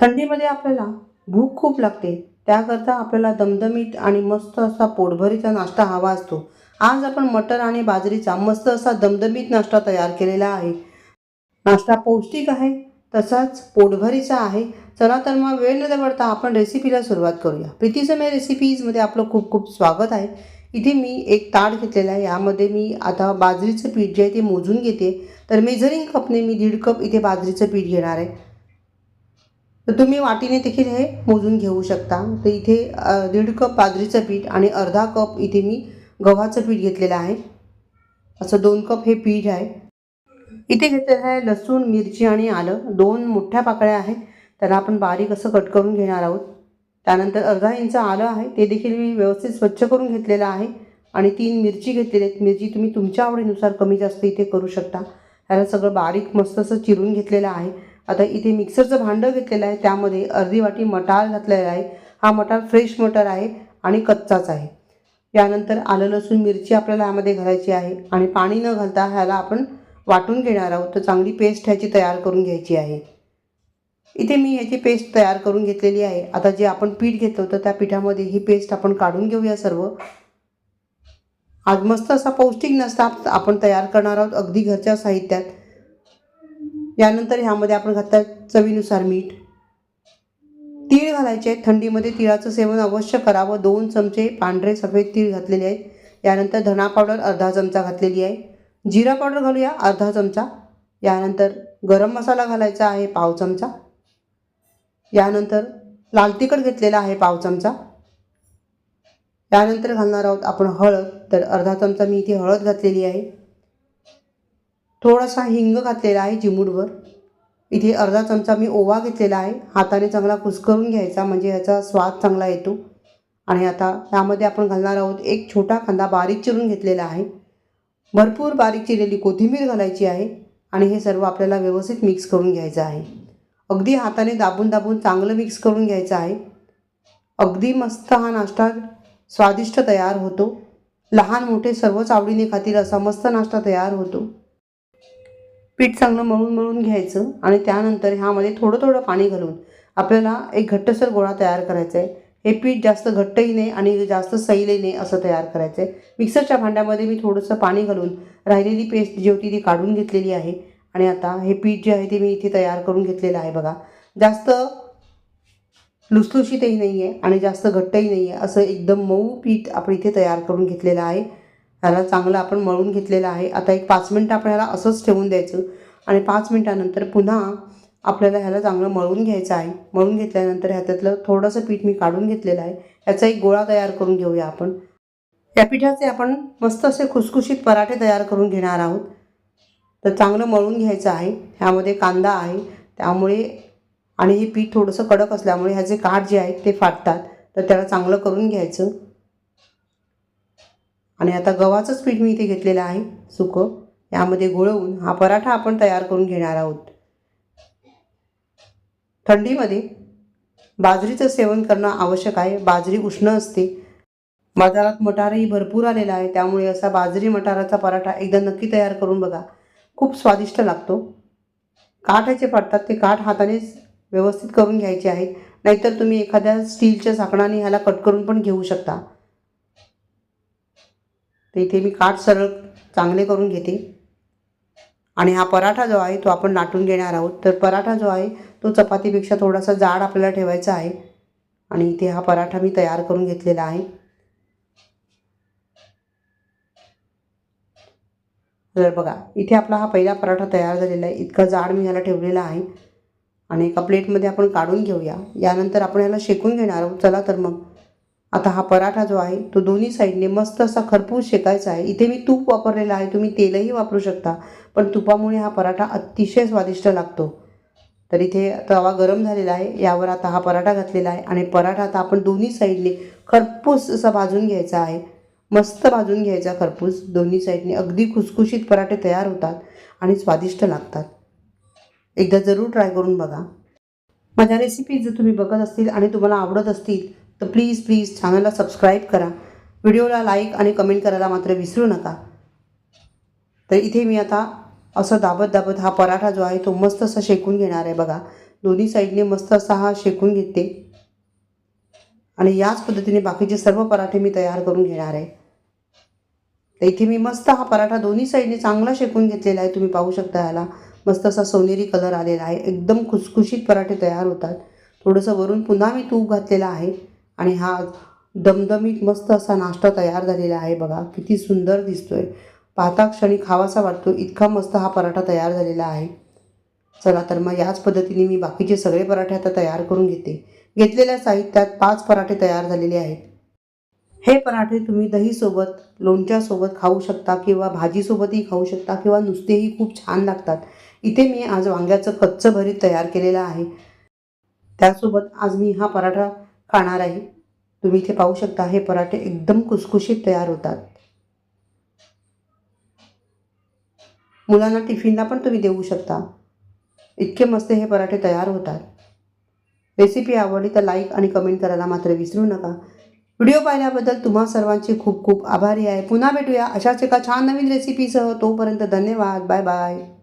थंडीमध्ये आपल्याला भूक खूप लागते. त्याकरता आपल्याला दमदमीत आणि मस्त असा पोटभरीचा नाश्ता हवा असतो. आज आपण मटर आणि बाजरीचा मस्त असा दमदमीत नाश्ता तयार केलेला आहे. नाश्ता पौष्टिक आहे तसाच पोटभरीचा आहे. चला तर मग वेळ न दवडता आपण रेसिपीला सुरुवात करूया. प्रीतीसमय रेसिपीजमध्ये आपलं खूप खूप स्वागत आहे. इथे मी एक ताट घेतलेला आहे. यामध्ये मी आता बाजरीचं पीठ जे आहे ते मोजून घेते. तर मेझरिंग कपने मी दीड कप इथे बाजरीचं पीठ घेणार आहे. तर तुम्ही वाटीने देखील हे मोजून घेऊ शकता. तर इथे दीड कप बाजरीचं पीठ आणि अर्धा कप इथे मी गव्हाचं पीठ घेतलेलं आहे. असं दोन कप हे पीठ आहे. इथे घेतलेलं आहे लसूण मिरची आणि आलं. दोन मोठ्या पाकळ्या आहेत. त्याला आपण बारीक असं कट करून घेणार आहोत. त्यानंतर अर्धा इंच आलं आहे. ते देखील मी व्यवस्थित स्वच्छ करून घेतलेलं आहे. आणि तीन मिरची घेतलेली आहेत. मिरची तुम्ही तुमच्या आवडीनुसार कमी जास्त इथे करू शकता. ह्याला सगळं बारीक मस्त असं चिरून घेतलेलं आहे. आता इथे मिक्सरचं भांडं घेतलेलं आहे. त्यामध्ये अर्धी वाटी मटार घातलेला आहे. हा मटार फ्रेश मटार आहे आणि कच्चाच आहे. यानंतर आलं लसूण मिरची आपल्याला यामध्ये घालायची आहे. आणि पाणी न घालता ह्याला आपण वाटून घेणार आहोत. तर चांगली पेस्ट ह्याची तयार करून घ्यायची आहे. इथे मी ह्याची पेस्ट तयार करून घेतलेली आहे. आता जे आपण पीठ घेतलं होतं त्या पिठामध्ये ही पेस्ट आपण काढून घेऊया सर्व. आज मस्त असा पौष्टिक नसता आपण तयार करणार आहोत अगदी घरच्या साहित्यात. यानंतर ह्यामध्ये आपण घातलं चवीनुसार मीठ. तीळ घालायचे आहेत थंडीमध्ये तिळाचं सेवन अवश्य करावं. दोन चमचे पांढरे सफेद तीळ घातलेले आहेत. यानंतर धना पावडर अर्धा चमचा घातलेली आहे. जिरा पावडर घालूया अर्धा चमचा. यानंतर गरम मसाला घालायचा आहे पाव चमचा. यानंतर लाल तिखट घेतलेला आहे पाव चमचा. यानंतर घालणार आहोत आपण हळद तर अर्धा चमचा मी इथे हळद घातलेली आहे. थोडासा हिंग घातलेला आहे चिमूटभर इथे अर्धा चमचा मी ओवा घेतलेला आहे. हाताने चांगला कुस्करून घ्यायचा म्हणजे ह्याचा स्वाद चांगला येतो. आणि आता त्यामध्ये आपण घालणार आहोत एक छोटा कांदा बारीक चिरून घेतलेला आहे. भरपूर बारीक चिरलेली कोथिंबीर घालायची आहे आणि हे सर्व आपल्याला व्यवस्थित मिक्स करून घ्यायचं आहे. अगदी हाताने दाबून दाबून चांगलं मिक्स करून घ्यायचं आहे. अगदी मस्त हा नाश्ता स्वादिष्ट तयार होतो. लहान मोठे सर्वच आवडीने खातील असा मस्त नाश्ता तयार होतो. पीठ चांगलं मळून मळून घ्यायचं आणि त्यानंतर ह्यामध्ये थोडं थोडं पाणी घालून आपल्याला एक घट्टसर गोळा तयार करायचा आहे. हे पीठ जास्त घट्टही नाही आणि जास्त सैलही नाही असं तयार करायचं आहे. मिक्सरच्या भांड्यामध्ये मी थोडंसं पाणी घालून राहिलेली पेस्ट जी होती ती काढून घेतलेली आहे. आणि आता हे पीठ जे आहे ते मी इथे तयार करून घेतलेलं आहे बघा. जास्त लुसलुशीतही नाही आहे आणि जास्त घट्टही नाही आहे असं एकदम मऊ पीठ आपण इथे तयार करून घेतलेलं आहे. ह्याला चांगलं आपण मळून घेतलेलं आहे. आता एक पाच मिनटं आपण ह्याला असंच ठेवून द्यायचं. आणि पाच मिनटानंतर पुन्हा आपल्याला ह्याला चांगलं मळून घ्यायचं आहे. मळून घेतल्यानंतर ह्याच्यातलं थोडंसं पीठ मी काढून घेतलेलं आहे. ह्याचा एक गोळा तयार करून घेऊया आपण. या पिठाचे आपण मस्त असे खुसखुशीत पराठे तयार करून घेणार आहोत. तर चांगलं मळून घ्यायचं आहे. ह्यामध्ये कांदा आहे. त्यामुळे आणि हे पीठ थोडंसं कडक असल्यामुळे ह्याचे काठ जे आहेत ते फाटतात. तर त्याला चांगलं करून घ्यायचं. आणि आता गव्हाचंच पीठ मी इथे घेतलेलं आहे सुकं. यामध्ये गोळवून हा पराठा आपण तयार करून घेणार आहोत. थंडीमध्ये बाजरीचं सेवन करणं आवश्यक आहे. बाजरी उष्ण असते. बाजारात मटारही भरपूर आलेला आहे. त्यामुळे असा बाजरी मटाराचा पराठा एकदा नक्की तयार करून बघा. खूप स्वादिष्ट लागतो. काठ ह्याचे ते काठ हातानेच व्यवस्थित करून घ्यायचे आहेत. नाहीतर तुम्ही एखाद्या स्टीलच्या झाकणाने ह्याला कट करून पण घेऊ शकता. तर इथे मी काठ सरळ चांगले करून घेते. आणि हा पराठा जो आहे तो आपण लाटून घेणार आहोत. तर पराठा जो आहे तो चपातीपेक्षा थोडासा जाड आपल्याला ठेवायचा आहे. आणि इथे हा पराठा मी तयार करून घेतलेला आहे. तर बघा इथे आपला हा पहिला पराठा तयार झालेला आहे. इतका जाड मी ह्याला ठेवलेला आहे. आणि एका प्लेटमध्ये आपण काढून घेऊया. यानंतर आपण ह्याला शेकून घेणार आहोत. चला तर मग. आता हा पराठा जो आहे तो दोन्ही साईडने मस्त असा खरपूस शेकायचा आहे. इथे मी तूप वापरलेलं आहे तुम्ही तेलही वापरू शकता. पण तुपामुळे हा पराठा अतिशय स्वादिष्ट लागतो. तर इथे तवा गरम झालेला आहे यावर आता हा पराठा घातलेला आहे आणि पराठा आता आपण दोन्ही साईडने खरपूस असा भाजून घ्यायचा आहे. मस्त भाजून घ्यायचा खरपूस. दोन्ही साईडने अगदी खुसखुशीत पराठे तयार होतात आणि स्वादिष्ट लागतात. एकदा जरूर ट्राय करून बघा. माझ्या रेसिपीज जर तुम्ही बघत असतील आणि तुम्हाला आवडत असतील तर प्लीज प्लीज चॅनलला सबस्क्राईब करा. व्हिडिओला लाईक आणि कमेंट करायला मात्र विसरू नका. तर इथे मी आता असं दाबत दाबत हा पराठा जो आहे तो मस्त असा शेकून घेणार आहे बघा. दोन्ही साईडने मस्त असा हा शेकून घेते. आणि याच पद्धतीने बाकीचे सर्व पराठे मी तयार करून घेणार आहे. तर इथे मी मस्त हा पराठा दोन्ही साईडने चांगला शेकून घेतलेला आहे. तुम्ही पाहू शकता ह्याला मस्त असा सोनेरी कलर आलेला आहे. एकदम खुसखुशीत पराठे तयार होतात. थोडंसं वरून पुन्हा मी तूप घातलेलं आहे. आणि हा दमदमीत मस्त असा नाश्ता तयार झालेला आहे बघा. किती सुंदर दिसतोय. पाहता क्षणी खावासा वाटतो. इतका मस्त हा पराठा तयार झालेला आहे. चला तर मग याच पद्धतीने मी बाकीचे सगळे पराठे आता तयार करून घेते. घेतलेल्या साहित्यात पाच पराठे तयार झालेले आहेत. हे पराठे तुम्ही दहीसोबत लोणच्यासोबत खाऊ शकता किंवा भाजीसोबतही खाऊ शकता किंवा नुसतेही खूप छान लागतात. इथे मी आज वांग्याचं कच्चं भरीत तयार केलेलं आहे. त्यासोबत आज मी हा पराठा खाणार आहे तुम्ही इथे पाहू शकता हे पराठे एकदम कुसकुशीत तयार होतात. मुलांना टिफिनला पण तुम्ही देऊ शकता. इतके मस्त हे पराठे तयार होतात. रेसिपी आवडली तर लाईक आणि कमेंट करायला मात्र विसरू नका. व्हिडिओ पाहिल्याबद्दल तुम्हा सर्वांचे खूप खूप आभारी आहे. पुन्हा भेटूया अशाच एका छान नवीन रेसिपीसह. तोपर्यंत धन्यवाद. Bye bye.